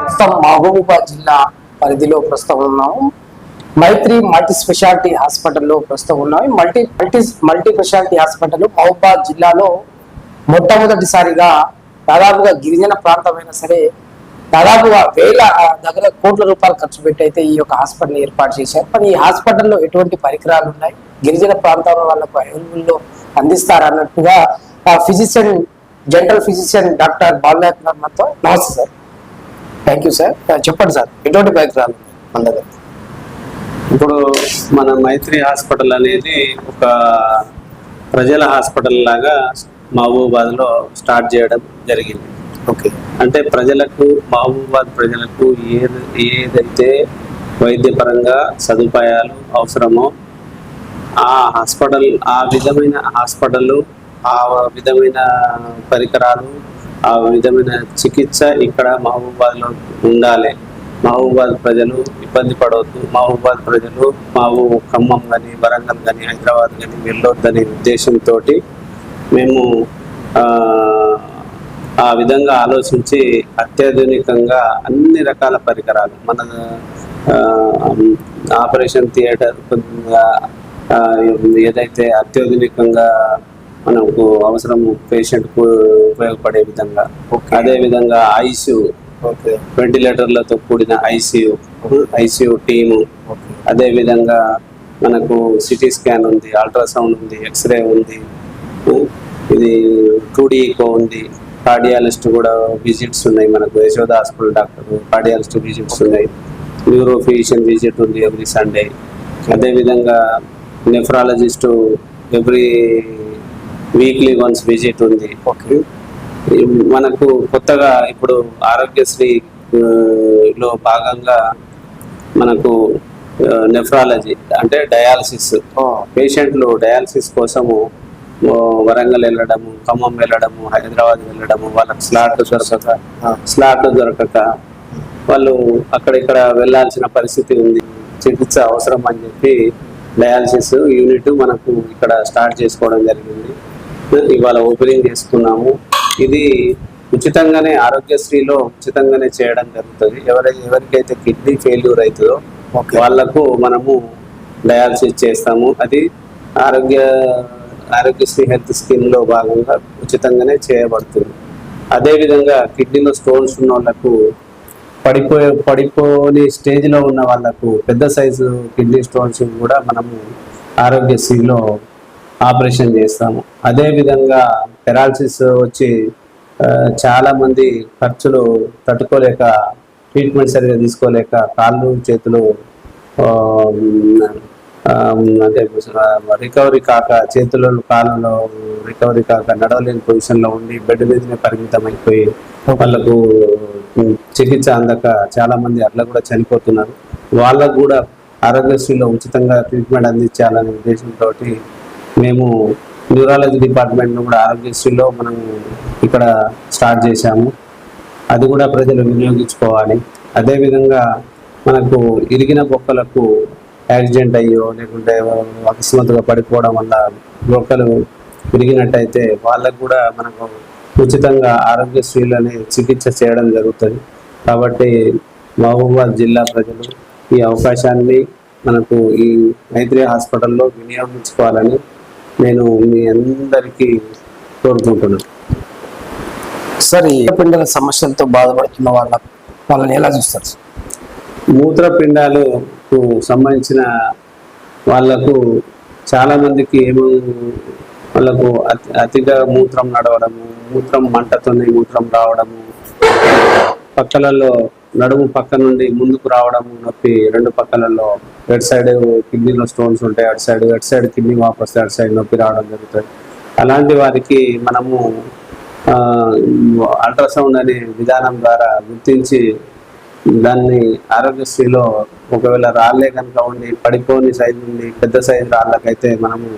ప్రస్తుతం మహబూబాబాద్ జిల్లా పరిధిలో ప్రస్తుతం ఉన్నాము. మైత్రి మల్టీ స్పెషాలిటీ హాస్పిటల్లో ప్రస్తుతం ఉన్నాము. Multi multi multi speciality hospital Mahabubabad జిల్లాలో మొట్టమొదటిసారిగా దాదాపుగా గిరిజన ప్రాంతమైనా సరే దాదాపుగా వేల దగ్గర కోట్ల రూపాయలు ఖర్చు పెట్టి అయితే ఈ యొక్క హాస్పిటల్ ఏర్పాటు చేశారు. మరి ఈ హాస్పిటల్లో ఎటువంటి పరికరాలు ఉన్నాయి? గిరిజన ప్రాంతాల వాళ్ళకు అవైలబుల్లో అందిస్తారన్నట్టుగా physician general physician doctor Balanath నమస్తే సార్. థ్యాంక్ యూ సార్ చెప్పండి సార్. ఎటువంటి పరికరాలు మన దగ్గర ఇప్పుడు మన మైత్రి హాస్పిటల్ అనేది ఒక ప్రజల హాస్పిటల్ లాగా మహబూబాద్లో స్టార్ట్ చేయడం జరిగింది. ఓకే. అంటే ప్రజలకు మహబూబాద్ ప్రజలకు ఏది ఏదైతే వైద్యపరంగా సదుపాయాలు అవసరమో ఆ హాస్పిటల్ ఆ విధమైన హాస్పిటల్ ఆ విధమైన పరికరాలు ఆ విధమైన చికిత్స ఇక్కడ మహబూబాద్లో ఉండాలి. మహబూబాద్ ప్రజలు ఇబ్బంది పడవద్దు. మహబూబాద్ ప్రజలు మావు ఖమ్మం కానీ వరంగల్ కానీ హైదరాబాద్ కానీ వెళ్ళొద్దనే ఉద్దేశంతో మేము ఆ, విధంగా ఆలోచించి అత్యాధునికంగా అన్ని రకాల పరికరాలు మన ఆపరేషన్ థియేటర్ కొద్దిగా ఏదైతే అత్యాధునికంగా మనకు అవసరం పేషెంట్కు ఉపయోగపడే విధంగా. అదే విధంగా ఐసియు వెంటిలేటర్లతో కూడిన ఐసియు ఐసియు టీము అదే విధంగా మనకు సిటీ స్కాన్ ఉంది అల్ట్రాసౌండ్ ఉంది ఎక్స్రే ఉంది. ఇది టూ ఈకో ఉంది. కార్డియాలజిస్ట్ కూడా విజిట్స్ ఉన్నాయి మనకు. Yashoda hospital doctor cardiologist visits ఉన్నాయి. న్యూరో ఫిజిషియన్ విజిట్ ఉంది ఎవ్రీ సండే అదే విధంగా nephrologist every weekly once visit ఉంది. మనకు కొత్తగా ఇప్పుడు ఆరోగ్యశ్రీ లో భాగంగా మనకు నెఫ్రాలజీ అంటే డయాలసిస్ పేషెంట్లు డయాలసిస్ కోసము వరంగల్ వెళ్ళడము ఖమ్మం వెళ్ళడము హైదరాబాద్ వెళ్ళడము వాళ్ళకి స్లాట్ దొరకక స్లాట్ దొరకక వాళ్ళు అక్కడిక్కడ వెళ్ళాల్సిన పరిస్థితి ఉంది. చికిత్స అవసరం అని చెప్పి డయాలసిస్ యూనిట్ మనకు ఇక్కడ స్టార్ట్ చేసుకోవడం జరిగింది. ఇవాళ ఓపెనింగ్ చేసుకున్నాము ఇది ఉచితంగానే ఆరోగ్యశ్రీలో ఉచితంగానే చేయడం జరుగుతుంది. ఎవరై ఎవరికైతే కిడ్నీ ఫెయిల్యూర్ అవుతుందో వాళ్ళకు మనము డయాలసిస్ చేస్తాము. అది ఆరోగ్య ఆరోగ్యశ్రీ హెల్త్ స్కీమ్లో భాగంగా ఉచితంగానే చేయబడుతుంది. అదే విధంగా కిడ్నీలో స్టోన్స్ ఉన్న వాళ్ళకు పడిపోయే పడిపోని స్టేజ్లో ఉన్న వాళ్ళకు పెద్ద సైజు కిడ్నీ స్టోన్స్ కూడా మనము ఆరోగ్యశ్రీలో ఆపరేషన్ చేస్తాము. అదేవిధంగా పెరాలసిస్ వచ్చి చాలామంది ఖర్చులు తట్టుకోలేక ట్రీట్మెంట్ సరిగా తీసుకోలేక కాళ్ళు చేతులు అంటే రికవరీ కాక చేతులలో కాళ్ళలో రికవరీ కాక నడవలేని పొజిషన్లో ఉండి బెడ్ మీదనే పరిమితం అయిపోయి వాళ్ళకు చికిత్స అందక చాలామంది అట్లా కూడా చనిపోతున్నారు. వాళ్ళకు కూడా ఆరోగ్యశ్రీలో ఉచితంగా ట్రీట్మెంట్ అందించాలనే ఉద్దేశంతో మేము న్యూరాలజీ డిపార్ట్మెంట్ను కూడా ఆరోగ్యశ్రీలో మనం ఇక్కడ స్టార్ట్ చేశాము. అది కూడా ప్రజలు వినియోగించుకోవాలి. అదేవిధంగా మనకు ఇరిగిన బొక్కలకు యాక్సిడెంట్ అయ్యో లేకుంటే అకస్మాత్తుగా పడిపోవడం వల్ల బొక్కలు విరిగినట్టయితే వాళ్ళకు కూడా మనకు ఉచితంగా ఆరోగ్యశ్రీలని చికిత్స చేయడం జరుగుతుంది. కాబట్టి మహబూబాద్ జిల్లా ప్రజలు ఈ అవకాశాన్ని మనకు ఈ మైత్రి హాస్పిటల్లో వినియోగించుకోవాలని నేను మీ అందరికీ కోరుకుంటున్నాను సార్ పిండల సమస్యలతో బాధపడుతున్న వాళ్ళ వాళ్ళని ఎలా చూస్తారు? మూత్రపిండాలకు సంబంధించిన వాళ్ళకు చాలా మందికి ఏమో వాళ్ళకు అతి అతిగా మూత్రం నడవడము మూత్రం మంటతోనే మూత్రం రావడము పక్కలలో నడుము పక్క నుండి ముందుకు రావడము నొప్పి రెండు పక్కలలో ఎటు సైడ్ కిడ్నీలో స్టోన్స్ ఉంటాయి అటు సైడ్ అటు సైడ్ కిడ్నీ వాపు వస్తే అటు సైడ్ నొప్పి రావడం జరుగుతుంది. అలాంటి వారికి మనము అల్ట్రాసౌండ్ అనే విధానం ద్వారా గుర్తించి దాన్ని ఆరోగ్యశ్రీలో ఒకవేళ రాళ్ళే కనుక ఉండి పడిపోని సైజు ఉండి పెద్ద సైజు రాళ్ళకైతే మనము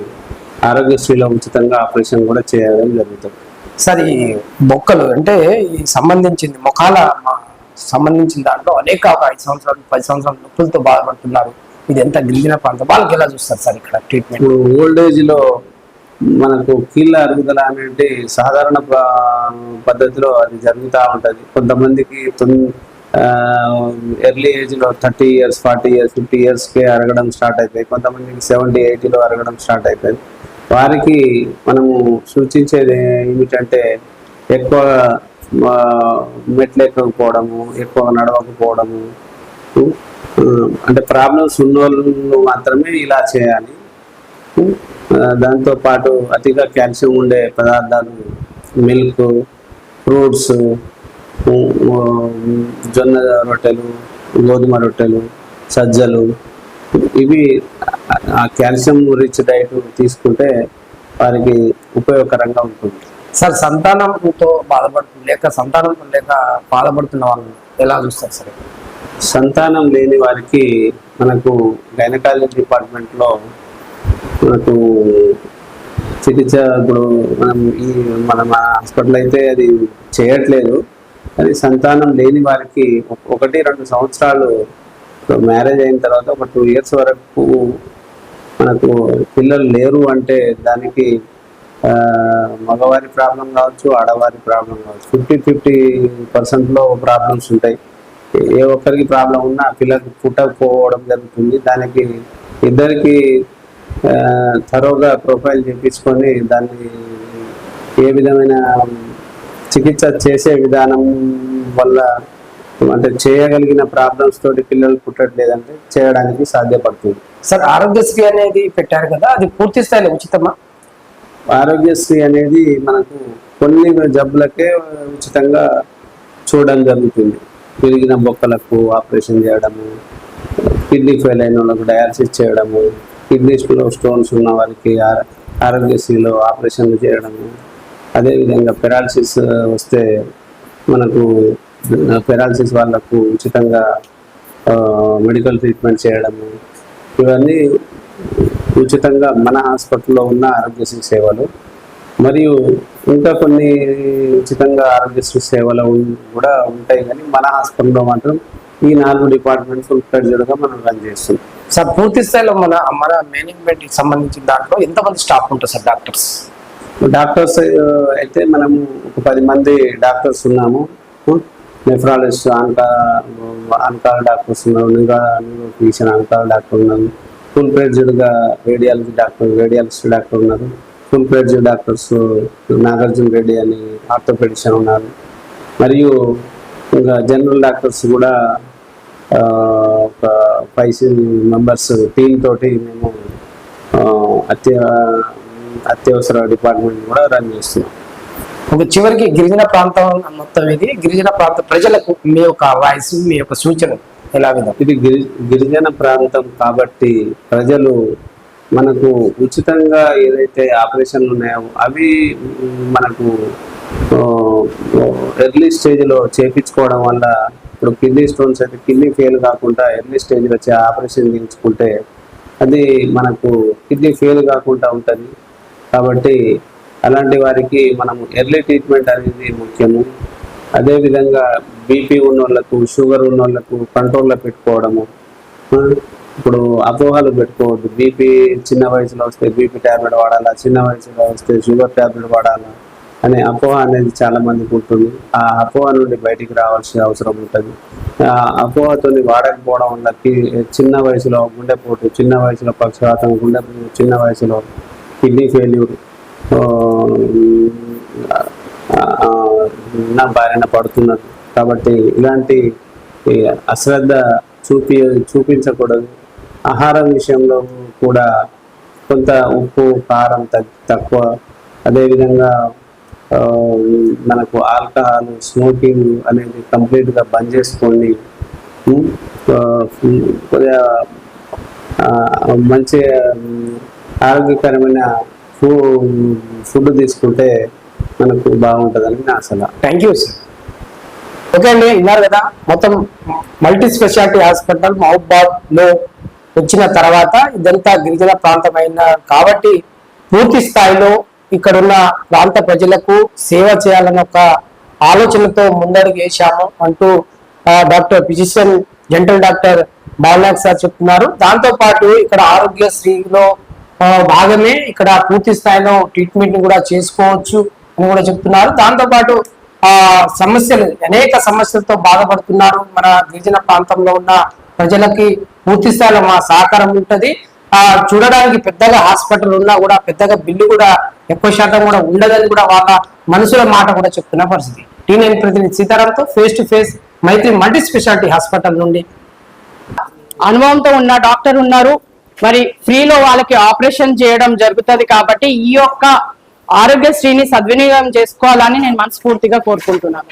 ఆరోగ్యశ్రీలో ఉచితంగా ఆపరేషన్ కూడా చేయడం జరుగుతుంది. సార్ ఈ మొక్కలు అంటే ఈ సంబంధించింది ముఖాల సంబంధించిన దాంట్లో అనేక ఒక ఐదు సంవత్సరాలు పది సంవత్సరాలు నొప్పులతో బాధపడుతున్నారు. ఇది ఎంత గిరిజన ప్రాంతం? వాళ్ళకి ఎలా చూస్తారు సార్ ఇక్కడ ట్రీట్మెంట్ ఇప్పుడు ఓల్డ్ ఏజ్లో మనకు కీళ్ళ అరుగుదల అనేది సాధారణ పద్ధతిలో అది జరుగుతూ ఉంటుంది. కొంతమందికి ఎర్లీ ఏజ్లో thirty years forty years fifty ఇయర్స్కే అరగడం స్టార్ట్ అవుతాయి కొంతమందికి సెవెంటీ ఎయిటీలో అరగడం స్టార్ట్ అవుతుంది వారికి మనము సూచించేది ఏమిటంటే ఎక్కువ మెట్లు ఎక్కకపోవడము ఎక్కువ నడవకపోవడము అంటే ప్రాబ్లమ్స్ ఉన్నోళ్ళు మాత్రమే ఇలా చేయాలి. దాంతోపాటు అతిగా కాల్షియం ఉండే పదార్థాలు మిల్క్ ఫ్రూట్స్ జొన్న రొట్టెలు గోధుమ రొట్టెలు సజ్జలు ఇవి ఆ- కాల్షియం రిచ్ డైట్ తీసుకుంటే వారికి ఉపయోగకరంగా ఉంటుంది. సార్ సంతానంతో బాధపడుతుంది లేక సంతానం లేక బాధపడుతున్న వాళ్ళు ఎలా చూస్తారు సార్? సంతానం లేని వారికి మనకు గైనకాలజీ డిపార్ట్మెంట్లో మనకు చికిత్స ఇప్పుడు మనం ఈ మన మన హాస్పిటల్ అయితే అది చేయట్లేదు. అది సంతానం లేని వారికి ఒకటి రెండు సంవత్సరాలు మ్యారేజ్ అయిన తర్వాత ఒక టూ ఇయర్స్ వరకు మనకు పిల్లలు లేరు అంటే దానికి మగవారి ప్రాబ్లం కావచ్చు ఆడవారి ప్రాబ్లం కావచ్చు ఫిఫ్టీ ఫిఫ్టీ పర్సెంట్లో ప్రాబ్లమ్స్ ఉంటాయి. ఏ ఒక్కరికి ప్రాబ్లం ఉన్నా ఆ పిల్లకి పుట్టకపోవడం జరుగుతుంది. దానికి ఇద్దరికి థరోగా ప్రొఫైల్ చేపించుకొని దాన్ని ఏ విధమైన చికిత్స చేసే విధానం వల్ల అంటే చేయగలిగిన ప్రాబ్లమ్స్ తోటి పిల్లలు పుట్టట్లేదంటే చేయడానికి సాధ్యపడుతుంది. సార్ ఆరోగ్యశ్రీ అనేది పెట్టారు కదా అది పూర్తి స్థాయిలో ఉచితమా? ఆరోగ్యశ్రీ అనేది మనకు కొన్ని జబ్బులకే ఉచితంగా చూడడం జరుగుతుంది. పెరిగిన బొక్కలకు ఆపరేషన్ చేయడము కిడ్నీ ఫెయిల్ అయిన వాళ్ళకు డయాలసిస్ చేయడము కిడ్నీస్లో స్టోన్స్ ఉన్న వారికి ఆరోగ్యశ్రీలో ఆపరేషన్లు చేయడము. అదేవిధంగా పెరాలసిస్ వస్తే మనకు పెరాలసిస్ వాళ్ళకు ఉచితంగా మెడికల్ ట్రీట్మెంట్ చేయడము. ఇవన్నీ ఉచితంగా మన హాస్పిటల్లో ఉన్న ఆరోగ్యశ్రీ సేవలు. మరియు ఇంకా కొన్ని ఉచితంగా ఆరోగ్యశ్రీ సేవలు కూడా ఉంటాయి కానీ మన హాస్పిటల్లో మాత్రం ఈ నాలుగు డిపార్ట్మెంట్ ఫుల్ ఫ్లెడ్జ్డ్గా మనం రన్ చేస్తున్నాం సార్ పూర్తి స్థాయిలో మన మన మేనేజ్మెంట్కి సంబంధించిన దాంట్లో ఎంతమంది స్టాఫ్ ఉంటారు సార్ డాక్టర్స్ డాక్టర్స్ అయితే మనము ఒక పది మంది డాక్టర్స్ ఉన్నాము. నెఫ్రాలజిస్ట్ ఆన్కా ఆన్కాల్ డాక్టర్స్ ఉన్నారు neuro neurophysician on call doctor ఉన్నారు. ఫుల్గా రేడియాలజీ డాక్టర్ రేడియాలజిస్ట్ డాక్టర్ ఉన్నారు. Full fledged doctors Nagarjuna Reddy అని ఆర్థోపెడిషన్ ఉన్నారు. మరియు ఇంకా జనరల్ డాక్టర్స్ కూడా ఒక ఫైవ్ మెంబర్స్ టీమ్ తోటి మేము అత్య అత్యవసర డిపార్ట్మెంట్ కూడా రన్ చేస్తున్నాం. ఒక చివరికి గిరిజన ప్రాంతం మొత్తం ఇది. గిరిజన ప్రాంత ప్రజలకు మీ యొక్క వాయిస్ మీ యొక్క సూచన ఎలా విధం ఇది గిరి గిరిజన ప్రాంతం కాబట్టి ప్రజలు మనకు ఉచితంగా ఏదైతే ఆపరేషన్లు ఉన్నాయో అవి మనకు ఎర్లీ స్టేజ్లో చేపించుకోవడం వల్ల ఇప్పుడు కిడ్నీ స్టోన్స్ అయితే కిడ్నీ ఫెయిల్ కాకుండా ఎర్లీ స్టేజ్లో వచ్చే ఆపరేషన్ చేయించుకుంటే అది మనకు కిడ్నీ ఫెయిల్ కాకుండా ఉంటుంది. కాబట్టి అలాంటి వారికి మనము ఎర్లీ ట్రీట్మెంట్ అనేది ముఖ్యము. అదేవిధంగా బీపీ ఉన్న వాళ్ళకు షుగర్ ఉన్న వాళ్ళకు కంట్రోల్లో పెట్టుకోవడము. ఇప్పుడు అపోహలు పెట్టుకోవద్దు. బీపీ చిన్న వయసులో వస్తే బీపీ ట్యాబ్లెట్ వాడాలా? చిన్న వయసులో వస్తే షుగర్ ట్యాబ్లెట్ వాడాలా? అనే అపోహ అనేది చాలా మందికి ఉంటుంది. ఆ అపోహ నుండి బయటికి రావాల్సిన అవసరం ఉంటుంది. ఆ అపోహతో వాడకపోవడం వల్ల చిన్న వయసులో గుండెపోటు చిన్న వయసులో పక్షవాతం గుండె చిన్న వయసులో కిడ్నీ ఫెయిల్యూర్ నా బారిన పడుతున్నారు కాబట్టి ఇలాంటి అశ్రద్ధ చూపి చూపించకూడదు. ఆహారం విషయంలో కూడా కొంత ఉప్పు కారం తగ్- తక్కువ. అదేవిధంగా మనకు ఆల్కహాల్ స్మోకింగ్ అనేది కంప్లీట్గా బంద్ చేసుకోండి. కొద్దిగా మంచి ఆరోగ్యకరమైన ఫూ ఫుడ్ తీసుకుంటే మనకు బాగుంటుందని నా సలహా. Thank you sir. ఓకే అండి విన్నారు కదా? మొత్తం మల్టీ స్పెషాలిటీ హాస్పిటల్ మహబాద్లో వచ్చిన తర్వాత ఇదంతా గిరిజన ప్రాంతం ప్రాంతమైన కాబట్టి పూర్తి స్థాయిలో ఇక్కడున్న ప్రాంత ప్రజలకు సేవ చేయాలన్న ఒక ఆలోచనతో ముందడుగు వేశాము అంటూ doctor physician general doctor Balanath sir చెప్తున్నారు. దాంతోపాటు ఇక్కడ ఆరోగ్యశ్రీలో భాగమే ఇక్కడ పూర్తి స్థాయిలో ట్రీట్మెంట్ కూడా చేసుకోవచ్చు అని కూడా చెప్తున్నారు. దాంతోపాటు ఆ సమస్యలు అనేక సమస్యలతో బాధపడుతున్నారు మన గిరిజన ప్రాంతంలో ఉన్న ప్రజలకి. పూర్తి స్థాయిలో మా సహకారం ఉంటుంది. ఆ చూడడానికి పెద్దగా హాస్పిటల్ ఉన్నా కూడా పెద్దగా బిల్లు కూడా ఎక్కువ శాతం కూడా ఉండదని కూడా వాళ్ళ మనసుల మాట కూడా చెప్తున్న పరిస్థితి. టీ ప్రతినిధి సీతారాంతో face to face Maitri multi speciality hospital నుండి. అనుభవంతో ఉన్న డాక్టర్ ఉన్నారు. మరి ఫ్రీలో వాళ్ళకి ఆపరేషన్ చేయడం జరుగుతుంది కాబట్టి ఈ యొక్క ఆరోగ్యశ్రీని సద్వినియోగం చేసుకోవాలని నేను మనస్ఫూర్తిగా కోరుకుంటున్నాను.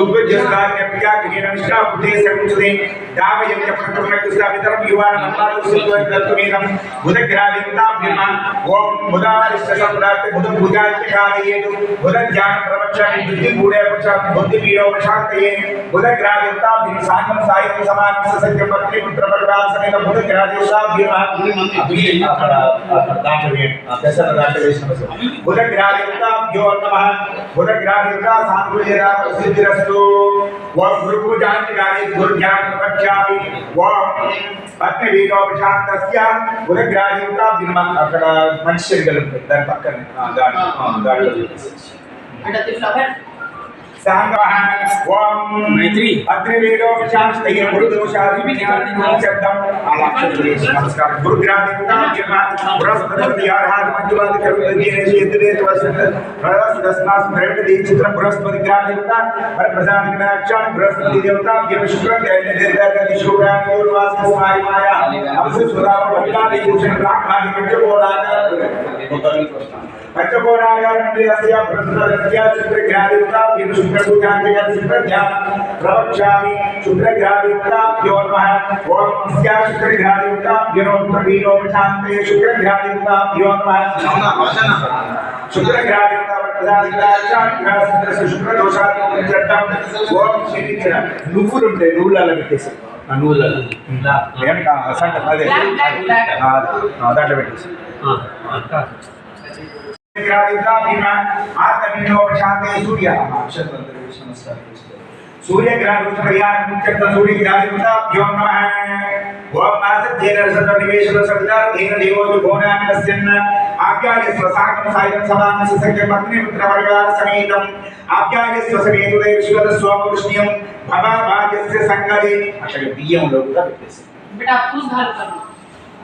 उद्वज्यस्तान्यपिकाग्निरनिष्टाबुद्धेसमुचते दावयन्त्यप्रकटप्रकृष्टावितरं युवानमन्नादुसिद्धोर्दत्तमेकं बुधग्राविन्ताभ्यमः ॐ बुधारिष्टसम्प्राप्य बुधं बुधात्यकारयेतु बुधध्यानं प्रवक्ष्यामि बुद्धिगूढे पक्षामि बुद्धिपीडो प्रशान्तये बुधग्राविन्ताभ्यं साङ्गं सायं समानं ससत्यं पत्नीपुत्रपरिवासमेकं बुधग्रादेशाभ्यमः बुधग्राविन्ताभ्यो नमः। बुधग्राविन्ता సాంగం సాయం సమాన సత్య పత్రి పుత్ర పరివార సమేత బుధగ్రావింతాభ్యమ అక్కడ అక్కడ దాంట్లో వేయండి ఆ పెసర దాంట్లో వేసిన सांगः स्वं मैत्री। अत्रिवेदो विशास्तेय गुरुदोषादि विज्ञानिनां शब्दम् आलाक्षदेश नमस्कार गुरुग्रादिकाभ्यमात् पुरस्पदर्यार्हात् मध्यवादि करुणदीने क्षेत्रे त्वसत् हरस दस्मात् प्रेरणदे चित्र पुरस्पदि ग्रादिकता परप्रसाद विनाक्षान् बृहस्पति देवताभ्य विश्वं दैन्य निर्दर्गति शुभ्रान् योर्वास्य स्वायि माया अवसु सुदाम भक्तादि भूषण राखादि मध्यवोराद పంచకోణాగారమందిరస్య ప్రస్తుతస్య శుక్రగ్రహదేవతాభ్యం శుక్రపూజాంతిగత శుక్రధ్యాన ప్రవక్ష్యామి శుక్రగ్రహదేవతాభ్యో నమః ఓం అస్య శుక్రగ్రహదేవతాభ్యో ప్రవీణోపశాంతే శుక్రగ్రహదేవతాభ్యో నమః నువ్వులు ఉంటాయి నువ్వులు అలా పెట్టేసి. ఆ, దాంట్లో పెట్టేసి. सूर्य ग्रहण कुछ परिहार मुख्यत सूर्य ग्रहण देवता भ्योम नमः ओम आसत्येन रसत निवेशन सवितार धेन देवो जो भोना नस्यन्न आज्ञाय स्वसाकम सायम समान ससक्य पत्नी पुत्र परिवार समेतम आज्ञाय स्वसमेतु देव शिवद स्वामृष्णियम भवा भाग्यस्य संगदे अक्षर बीयम लोकता बेटा आपको सुधार करना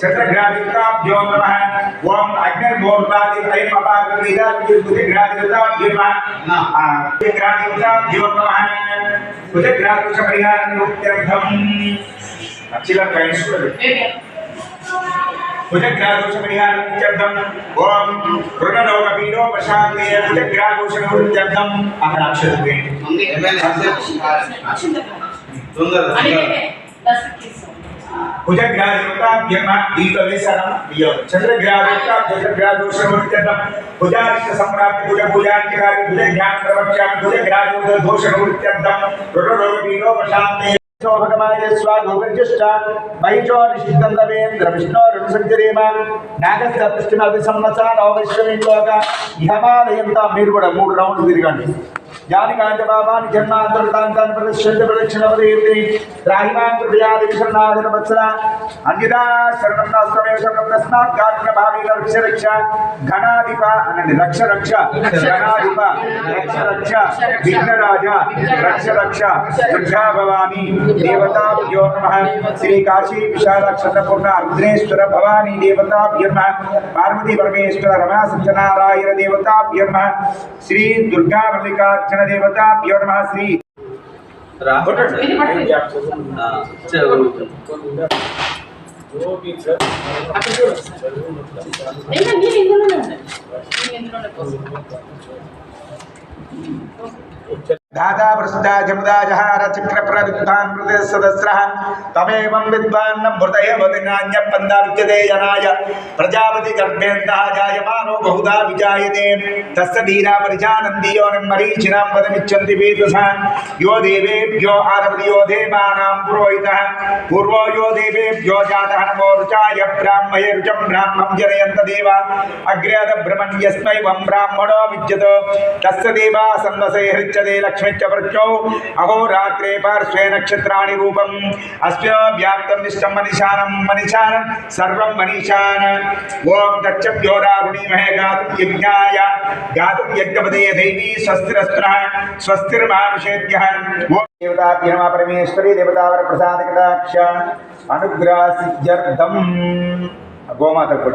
చక్రగ్రాదితాభ్యో నమః ఓం అగ్నిర్మూర్తాది ఐం అపాగ్రహీతాభ్యో నమః గ్రాదితాభ్యో నమః కుజగ్రాదుచ పరిహారమిత్యర్థం అచ్చిల కైశ్వరుడు భుజగ్రాదోషపరిహారం ఓం రుణరోగపీడోపశాంతే భుజగ్రాదోషనివృత్త్యర్థం అక్కడ అక్షరం వేయండి భుజగ్రాదివృత్తాభ్యమ దీంట్లో వేశారా బియ్యం చంద్రగ్రాదివృత్త చంద్రగ్రాదోషనివృత్త్యర్థం భుజారిష్ట సంప్రాప్తి భుజ ఇహమాలయంతా మీరు కూడా మూడు రౌండ్లు తిరగండి జానికాంత బాబాని జన్మాంతరితాంతాన్ని ప్రదర్శించ ప్రదక్షిణ పదేవి రాహిమాంత ప్రియాది వత్సర అన్యదా శరణం నాస్తమే శరణం తస్మాత్ కారుణ్య భావి రక్ష రక్ష. ఘనాధిప అనండి రక్ష రక్ష. ఘనాధిప రక్ష రక్ష. విఘ్నరాజ రక్ష రక్ష. దుర్గా భవాని దేవతాభ్యో నమ. శ్రీ కాశీ విశాలాక్షరపూర్ణ రుద్రేశ్వర భవాని దేవతాభ్యో నమ. పార్వతీ పరమేశ్వర రమా సత్యనారాయణ దేవతాభ్యో నమ. శ్రీ దుర్గా మల్లికార్జున దేవతాభ్యో నమ శ్రీ మీరు ఇందులోనే ఉండండి మీరు ఇందులోనే పోసుకోండి దాతా ప్రసిద్ధ జముదా జహార చక్ర ప్రవిద్వాన్ ప్రదేశ సదస్ర తమేవం విద్వాన్నం మృతయ వదినాన్య పంద విద్యతే జనాయ. ప్రజాపతి గర్భేందః జాయమానో బహుదా విజాయతే. తస్య ధీరా పరిజానంది యోనిం మరీచినాం వదమిచ్చంతి వేదస యో దేవేభ్యో ఆరవది యో దేవానాం పురోహితః. పూర్వో యో దేవేభ్యో జాతः నమో రుచాయ బ్రాహ్మయ రుచం బ్రాహ్మం జనయంత దేవ. అగ్రేద బ్రహ్మణ్యస్మై వం బ్రాహ్మణో విద్యతో. తస్య దేవా సన్వసే హృచ్యతే अहोरात्रे पार्श्वे नक्षत्राणि रूपम्। अस्य व्याप्तं निष्ठं मनीषानं। मनीषान सर्वं मनीषान। ॐ दक्षभ्योरारुणीमहे गातुं यज्ञाय गातुं यज्ञपदे देवी स्वस्तिरस्त्रः स्वस्तिर्मानुषेभ्यः। देवताभ्य नमः परमेश्वरी, देवतावर प्रसाद कटाक्ष अनुग्रह सिद्ध्यर्थम गोमाता ಕೂಡ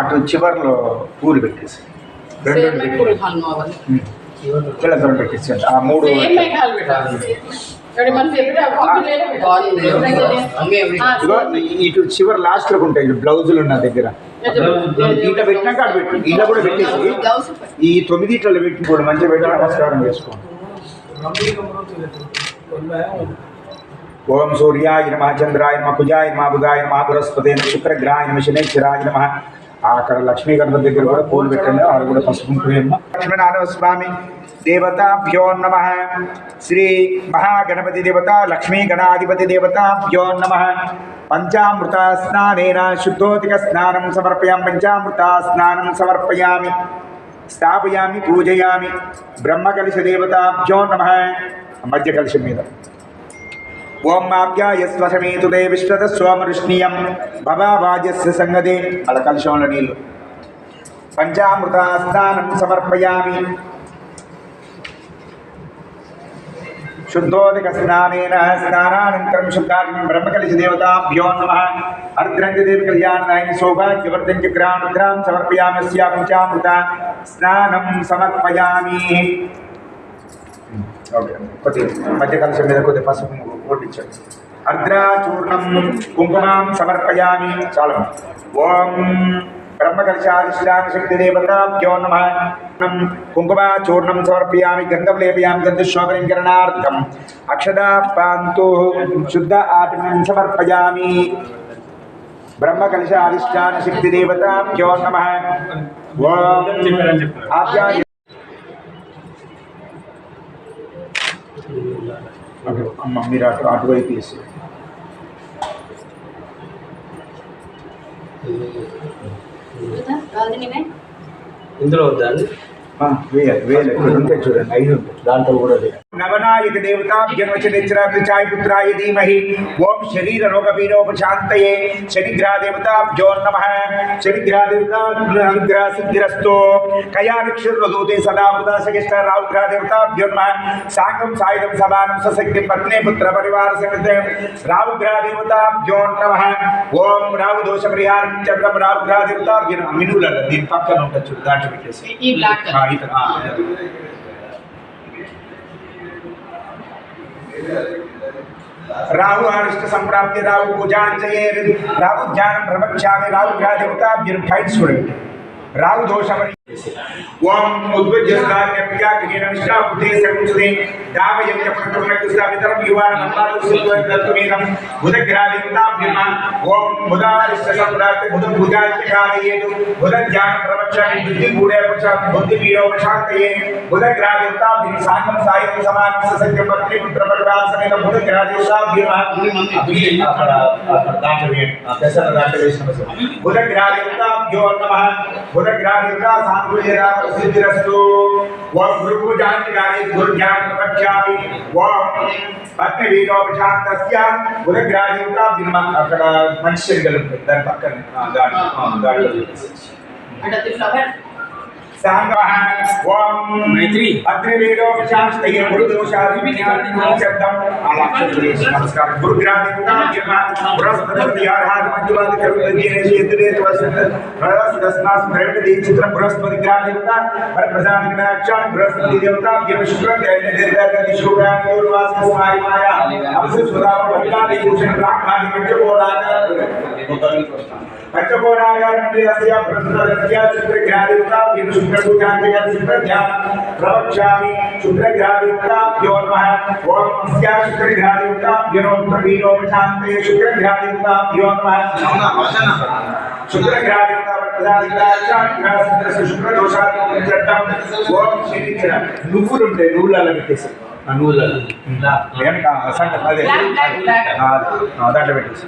అటు చివరిలో పూలు పెట్టేసి. ఆ మూడు ఇటు చివరి లాస్ట్లో ఉంటాయి బ్లౌజులు ఉన్న దగ్గర. ఇట్లా పెట్టినాక అటు పెట్టు. ఇట్లా కూడా పెట్టేసి ఈ తొమ్మిది ఇట్లలో పెట్టి కూడా మంచిగా పెట్టి నమస్కారం చేసుకోండి. ఓం సూర్యాయ నమ చంద్రాయ నమ కుజాయ నమ బుధాయ నమ బృహస్పతి శుక్రగ్రాయ నమ శనేశ్వరాయ నమ అక్కడ లక్ష్మీ గణపతి దగ్గర కూడా పూలు పెట్టండి. ఆడ కూడా పసుపు కుంకుమ లక్ష్మీనారాయణ స్వామి దేవతాభ్యో నమ. శ్రీ మహాగణపతి దేవత లక్ష్మీ గణాధిపతి దేవతాభ్యో నమ. పంచామృత స్నానేన శుద్ధోదిక స్నానం సమర్పయామి. పంచామృత స్నానం సమర్పయామి. స్థాపయామి పూజయామి. బ్రహ్మకలశ దేవతాభ్యో నమ. మధ్య కలశం మీద. ఓం మాభ్యాయస్వశమేతుదే విశ్వత సోమరుష్ణీయం భవాజస్య సంగదే అలా కలుషంలో నీళ్ళు పంచామృత స్నానం సమర్పయామి. శుద్ధోదక స్నానేన స్నానానంతరం శుద్ధాగ్నం బ్రహ్మకలిశ దేవతాభ్యో నమ. అర్ద్రంజదేవి కళ్యాణాయని సౌభాగ్యవర్ధం చక్రానుగ్రాం సమర్పయామస్య పంచామృత స్నానం సమర్పయామి. ఓకే కొద్దిగా మధ్య కలశం మీద కొద్దిగా పసుపు ఓడించండి అర్ద్రాచూర్ణం కుంకుమాం సమర్పయామి చాలు ఓం బ్రహ్మకలశాధిష్టాన శక్తి దేవతాభ్యో నమ కుంకుమాచూర్ణం సమర్పయామి గంధం లేపయామి గంధశోకరింకరణార్థం అక్షదాపాంతు శుద్ధ ఆటనం సమర్పయామి బ్రహ్మకలశాధిష్టాన శక్తి దేవతాభ్యో నమ ఓం ఆప్యాయ అటు అమ్మ మీరు అటు అటువైపు వేసి. ఇందులో వద్దా అండి వేయాలి వేయాలి ఇక్కడ ఉంటాయి చూడండి ఐదు ఉంటాయి దాంట్లో కూడా వేయాలి నవనాయక దేవతాభ్యన్వచనిత్రాయ పుత్రాయ ధీమహి ఓం శరీర రోగ వీరోపశాంతయే శనిగ్రహ దేవతాభ్యో నమ శనిగ్రహ దేవతాగ్రహ సిద్ధిరస్తో కయానిక్షుర్వదూతే సదా ఉదాసగిష్ట రావుగ్రహ దేవతాభ్యో నమ సాంగం సాయుధం సమానం సశక్తి పత్ని పుత్ర పరివార సమేత రావుగ్రహ దేవతాభ్యో నమ ఓం రావు దోష పరిహారం చక్రం రావుగ్రహ దేవతాభ్యో నమః. మినువులలో దీని పక్కన ఉంటుంది చూడు దాంట్లో పెట్టేసి गाड़ी तक आ राहु अरिष्ट संप्राप्ति, राहु को जान चाहिए। राहु ज्ञान प्रवक्षा में राहु ग्रह देवता व्युर्भाइट सूर्य। राहु दोष अमर కిరీటమిష్టా బుద్ధే సర్వసుదే దావయంత్య ప్రకృష్ణ వితరం యువాన మన్నాలు సుత్వం దత్తుమేకం బుధగ్రాదితాభ్యమ ఓం బుధారిష్ట సంప్రాప్తి బుధ భుజాంచకారయేతు బుధ జ్ఞానం ప్రవక్ష్యామి బుద్ధి గూఢే ప్రశాంతి బుద్ధి వీరోపశాంతయే బుధగ్రాదితాభ్యం సాంగం సాయం సమానం సత్య పత్ని పుత్ర పరివార సమేత బుధగ్రాదితాభ్యమ అక్కడ అక్కడ దాంట్లో వేయండి ఆ పెసర దాంట్లో వేసిన బుధగ్రాదితాభ్యో నమః బుధగ్రాదితా సాంగుల్యరా ప్రసిద్ధిరస్తు ఓం గురు పూజాంతి గాని గురు జ్ఞాన ప్రవక్ష్యామి ఓం పత్ని వీరోపశాంతస్య బుధగ్రాదితా బిమ్మ అక్కడ మంచి శరీరాలు ఉంటాయి దాని పక్కన ఆ, దాంట్లో ఆ, దాంట్లో అంటే ఫ్లవర్ सांगः ओम मैत्री। अत्र वेदो विशास्त्य गुरु दोषादि विज्ञान शब्दम आलाक्षेश नमस्कार गुरु ग्राम गुरुनाथ बृहस्पति आराध मध्यवाद करुणदीन क्षेत्रे त्वसत हरस दसनास प्रेम दे चित्र बृहस्पति ग्राम देवता पर प्रधान गणाक्षण बृहस्पति देवता के विश्व दैन्य देवता का दिशोग्राम पूर्वास कुमारी माया अब से सुधार भक्ता दे भूषण राम भाग्य को राजा యో నమః ఓం అస్య శుక్ర గ్రాదిత గిరోత్తర వీరోపశాంతే శుక్ర గ్రాదిత యో నమః శుక్రగ్రహాధిపత ఓం శనిచర నువ్వులు ఉంటాయి నువ్వులు అలా పెట్టేసి. ఆ దాంట్లో పెట్టేసి.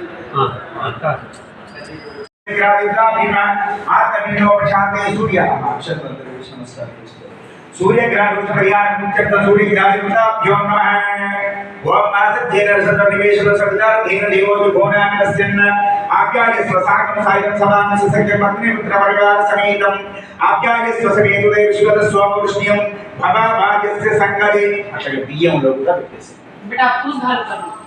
सूर्य ग्रह रुच परिहार मुख्यत सूर्य ग्रह देवताभ्यो नमः ओम आसत्येन रसत्र निवेशन सवितार धेन देवो विभोनाम तस्यन्न आज्ञाय स्वसाकं सायं समान ससक्य पत्नी पुत्र परिवार समेतम आज्ञाय स्वसमेतु देव शिवद स्वामृष्णियम भवा भाग्यस्य संगदे अक्षय बीयम लोकता बेटा आपको सुधार करना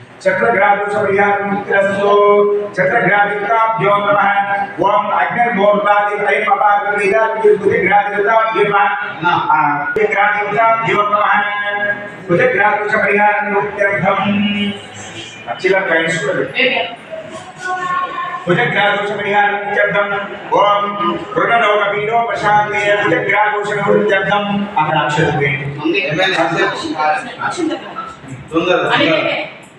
చక్రగ్రాదుచపరిహారమిత్యర్థం అస్య ఆత్మపీడోపశాంతయే చంద్రగ్రాదితాభ్యో నమః చక్రగ్రాదుషమయాస్తు చక్రగ్రాదితాభ్యో నమః ఓం అగ్నిర్మూర్తాది ఐమపాగ్నిదాగ్నిగ్రాదితాభ్యో నమః గ్రాదితాభ్యో నమః భుజగ్రాదుషమయాన్యుక్త్యర్థం అచ్చిల కైశ్వరుడు భుజగ్రాదోషపరిహారం ఓం రుణరోగపీడో